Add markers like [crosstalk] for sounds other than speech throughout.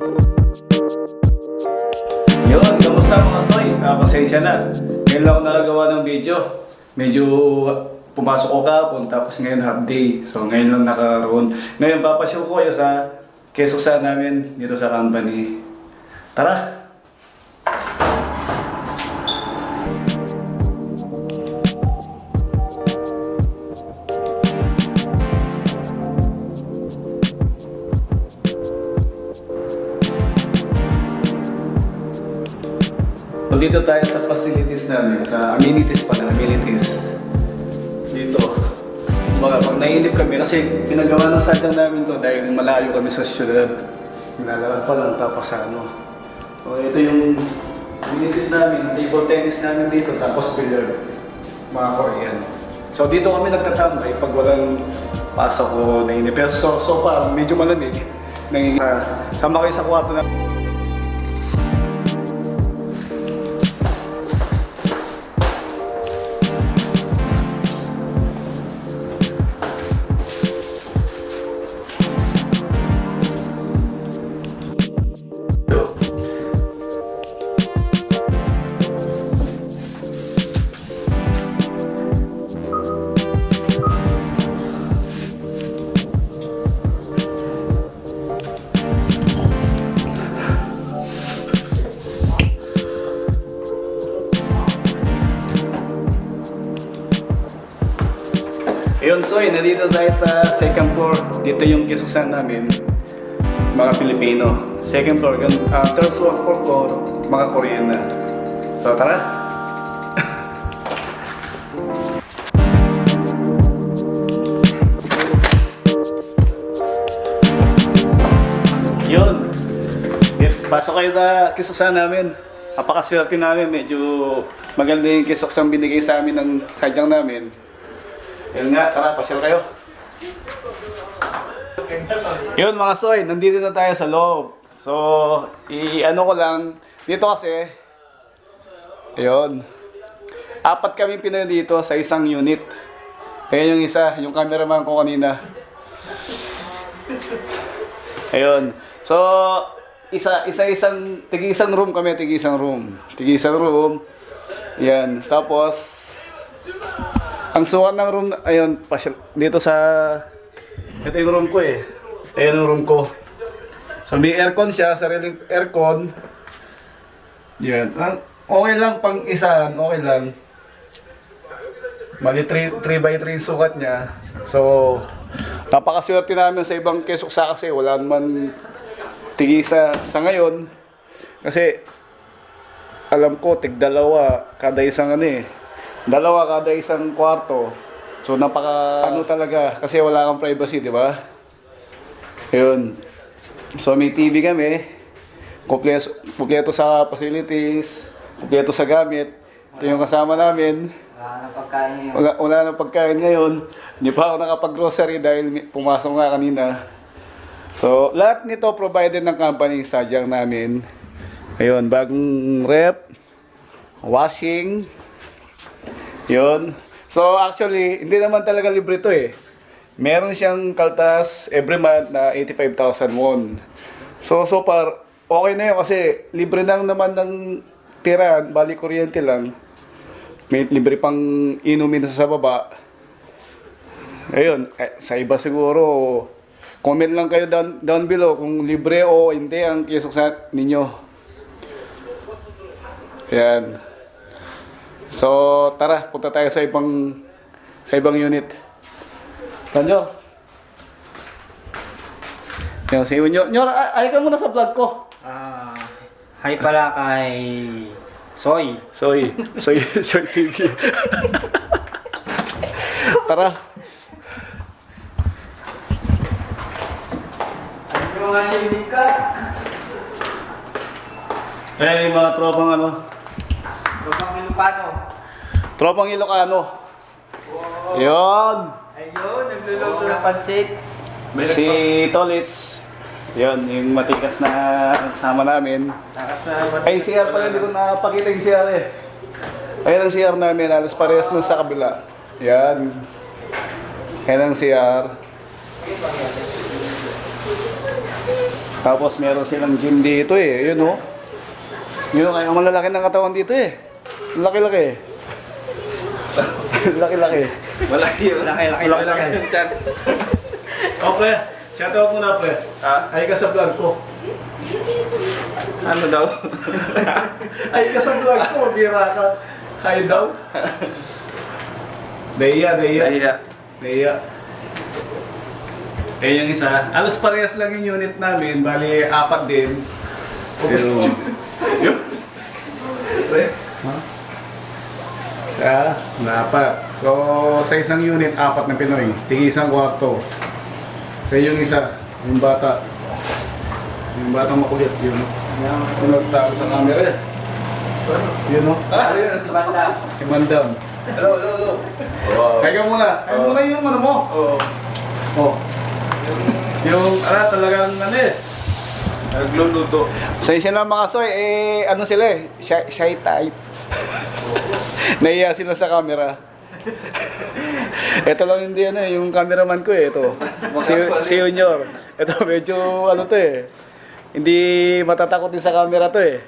Yun, kamusta mga soy? Ah, pasensya na. Ngayon lang ako nakagawa ng video. Medyo pumasok ko kahapon, tapos ngayon half day. So ngayon lang nakaroon. Ngayon papasyo ko kayo sa kesusa namin dito sa company. Tara! So dito tayo sa facilities namin, sa amenities pala, amenities. Dito. Mga pag nainip kami kasi pinagawa ng sadyang namin to dahil malayo kami sa syudad. Nilalakad pa lang tapos ano. So ito yung amenities namin, table tennis namin dito tapos billiard. Mga Korean. So dito kami nagtatambay pag walang pasok o nainip. Pero so, so far, medyo malamig. Nanging, uh, sama kayo sa kwarto na Ayun, so yun, nandito tayo sa second floor. Dito yung kisusan namin, mga Pilipino. Second floor, yung ah, third floor, fourth floor, mga Korean na. So tara! Yun! Pasok kayo na kisusan namin. Napakaswerte namin, medyo maganda yung kisuksan binigay sa amin ng sadyang namin. Yun nga, tara, pasyal kayo. Yun mga soy, nandito na tayo sa loob. So, i-ano ko lang, dito kasi, ayun, apat kami Pinoy dito sa isang unit. Ayan yung isa, yung cameraman ko kanina. Ayun. So, isa isa isang tigi isang room kami, tigi isang room. Tigi isang room. Yan. Tapos ang sukat ng room, ayun, dito sa, ito yung room ko eh. Ayun yung room ko. So may aircon siya, sariling aircon. Yan. Okay lang pang isaan, okay lang. Mali 3, 3 by 3 sukat niya. So, napakaswerte namin sa ibang kesuksa kasi wala naman tigi sa, sa ngayon. Kasi, alam ko, tig dalawa kada isang ano eh. Dalawa kada isang kwarto. So napaka ano talaga kasi wala kang privacy, di ba? Ayun. So may TV kami. Kompleto, kompleto sa facilities, kompleto sa gamit. Ito yung kasama namin. Wala na pagkain ngayon. Wala, wala nang pagkain ngayon. Hindi pa ako nakapag-grocery dahil pumasok nga kanina. So, lahat nito provided ng company sadyang namin. Ayun, bagong rep, washing, yun. So, actually, hindi naman talaga libre to eh. Meron siyang kaltas every month na 85,000 won. So, so far, okay na yun kasi libre lang naman ng tirahan, bali kuryente lang. May libre pang inumin sa baba. Ayun, eh, sa iba siguro, comment lang kayo down, down below kung libre o hindi ang kisok sa ninyo. Ayan. So, tara, punta tayo sa ibang sa ibang unit. Tanyo. Yung si Unyo. Nyor, ay, ay ka muna sa vlog ko. Ah, hi pala kay Soy. Soy, Soy, Soy TV. tara. Ano nga si Mika? Eh, mga tropang ano, Lupang Ilocano. tropang Ilocano. Yun. Ayun, nagluluto ng pansit. Si Tolits. Yun, yung matikas na kasama namin. Nakasama. Ay, CR pala, hindi ko nakapakita yung CR eh. Ayan ang CR namin, alas parehas nun sa kabila. Yan. Ayan ang CR. Tapos meron silang gym dito eh. Yun oh. Yun oh, kaya ang malalaki ng katawan dito eh. Ang Laki-laki. [laughs] Laki-laki. Malaki yun. Laki, laki, Laki, laki. yung. Oh, pre. Shout out muna, pre. Ha? Ay ka sa vlog ko. Ano daw? [laughs] Ay ka sa vlog ko. Bira ka. Hi daw. Daya, daya. Nahiya. Daya. Eh, yung isa. Alos parehas lang yung unit namin. Bali, apat din. Pero, [laughs] yun. Ha? Siya, dapat. So, sa isang unit, apat na Pinoy. Tigi isang kwarto. Kaya yung isa, yung bata. Yung batang makulit, yun. Yung nagtago sa camera eh. Yun o. Ah, yun, si Banda. Si Mandam. Hello, hello, hello. Kaya muna. Kaya muna yung ano mo. Oo. Oh. Yung, ala, talagang ano eh. Nagluluto. Sa isa lang mga soy, eh, ano sila eh, shy, shy type. [laughs] Nahiya sila sa camera. Ito lang hindi ano eh, yung cameraman ko eh, ito. Si, si Junior. Ito medyo ano to eh. Hindi matatakot din sa camera to eh.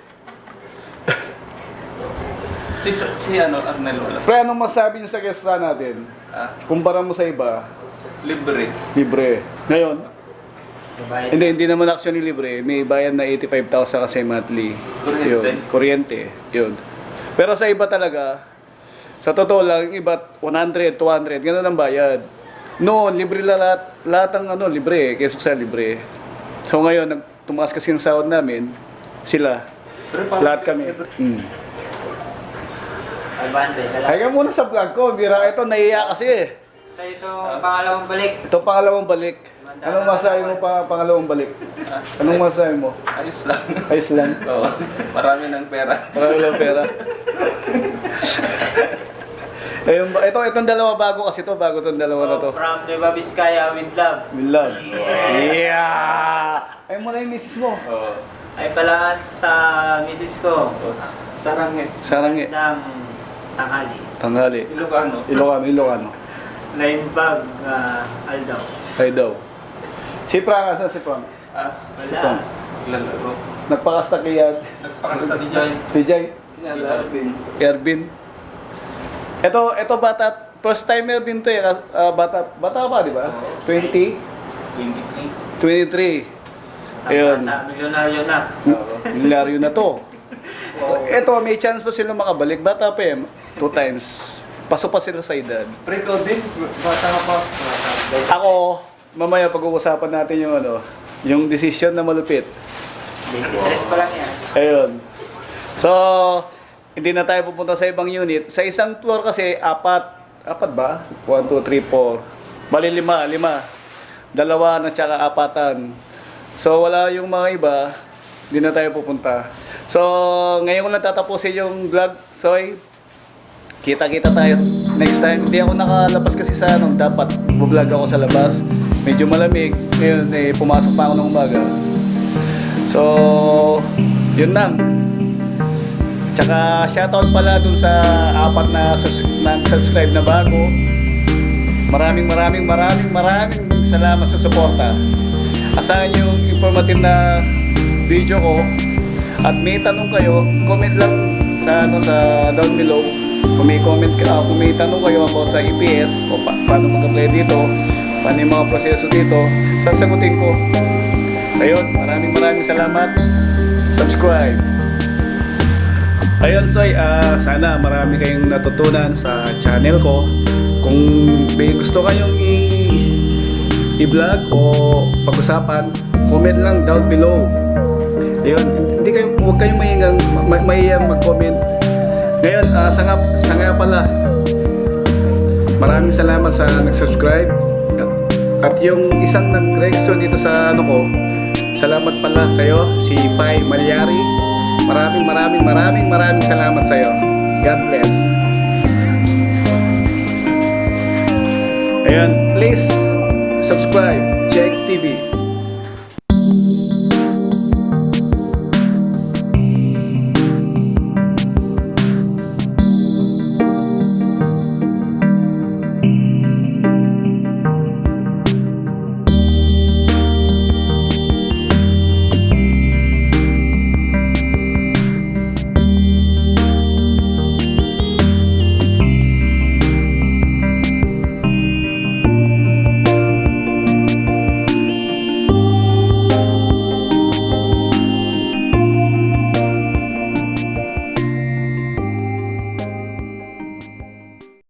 Si, si ano, Arnel wala. Pre, anong masabi niyo sa guest natin? Ah, Kumpara mo sa iba, libre. libre. Ngayon, hindi, hindi naman actually libre. May bayad na 85,000 kasi monthly. Kuryente. Yun, kuryente. Yun. Pero sa iba talaga, sa totoo lang, yung iba 100, 200, ganun ang bayad. Noon, libre la lahat, lahat ng ano, libre eh, keso sa libre. So ngayon, nag, tumaas kasi yung sahod namin, sila, lahat kami. Mm. Kaya muna sa vlog ko, bira ito, naiiyak kasi eh. Ito, pangalawang balik. Ito pangalawang balik. Anong masabi mo pa pangalawang balik? Anong masabi mo? Ayos lang. Ayos lang. Oo. Marami ng pera. Marami lang pera. [laughs] eh, yung, ito, itong dalawa bago kasi to bago itong dalawa na to. Oh, From Nueva Vizcaya with love. With love. Yeah! Ay mo na yung misis mo. Oo. Ay pala sa misis ko. Oh, Sarangit. Sarangi. Ng tanghali. Tanghali. Ilocano. Ilocano, Ilocano. Naimbag uh, Aldaw. Kay daw. Si Frank, asan si Frank? Ah, Wala. naglalaro. Nagpakasta kay Nagpakasta ni Jai. TJ, Erwin. Ervin. Ito, ito bata, first timer din to eh. ah, bata, bata pa, di ba? 20? 23. 23. Ayun. Milyonaryo na. Milyaryo na to. Ito, may chance pa sila makabalik. Bata pa eh. Two times. Pasok pa sila sa edad. Pre-code din. Bata ka pa. Ako, mamaya pag-uusapan natin yung ano, yung decision na malupit. 23 pa lang yan. Ayun. So, hindi na tayo pupunta sa ibang unit. Sa isang floor kasi, apat. Apat ba? 1, 2, 3, 4. Bali, lima. Lima. Dalawa na tsaka apatan. So, wala yung mga iba. Hindi na tayo pupunta. So, ngayon ko lang tatapusin yung vlog. So, ay, kita-kita tayo next time. Hindi ako nakalabas kasi sa ano, dapat vlog ako sa labas. Medyo malamig. Ngayon, eh, pumasok pa ako ng umaga. So, yun lang. Tsaka shoutout pala dun sa apat na nag-subscribe na bago. Maraming maraming maraming maraming salamat sa suporta. Asahan yung informative na video ko. At may tanong kayo, comment lang sa ano sa down below. Kung may comment ka, kung may tanong kayo about sa EPS o pa- paano mag-apply dito, paano yung mga proseso dito, sasagutin ko. Ayun, maraming maraming salamat. Subscribe. Ayun, Soy, ah, sana marami kayong natutunan sa channel ko. Kung may gusto kayong i- i-vlog o pag-usapan, comment lang down below. Ayun, hindi kayo, huwag kayong mahingang, ma- mahiyang mag-comment. Ngayon, ah, sa, nga, sa nga pala, maraming salamat sa nag-subscribe. At, at yung isang nag-reaction dito sa ano ko, salamat pala sa'yo, si Pai Malyari. Maraming maraming maraming maraming salamat sa'yo. God bless. Ayan, please subscribe, Check TV.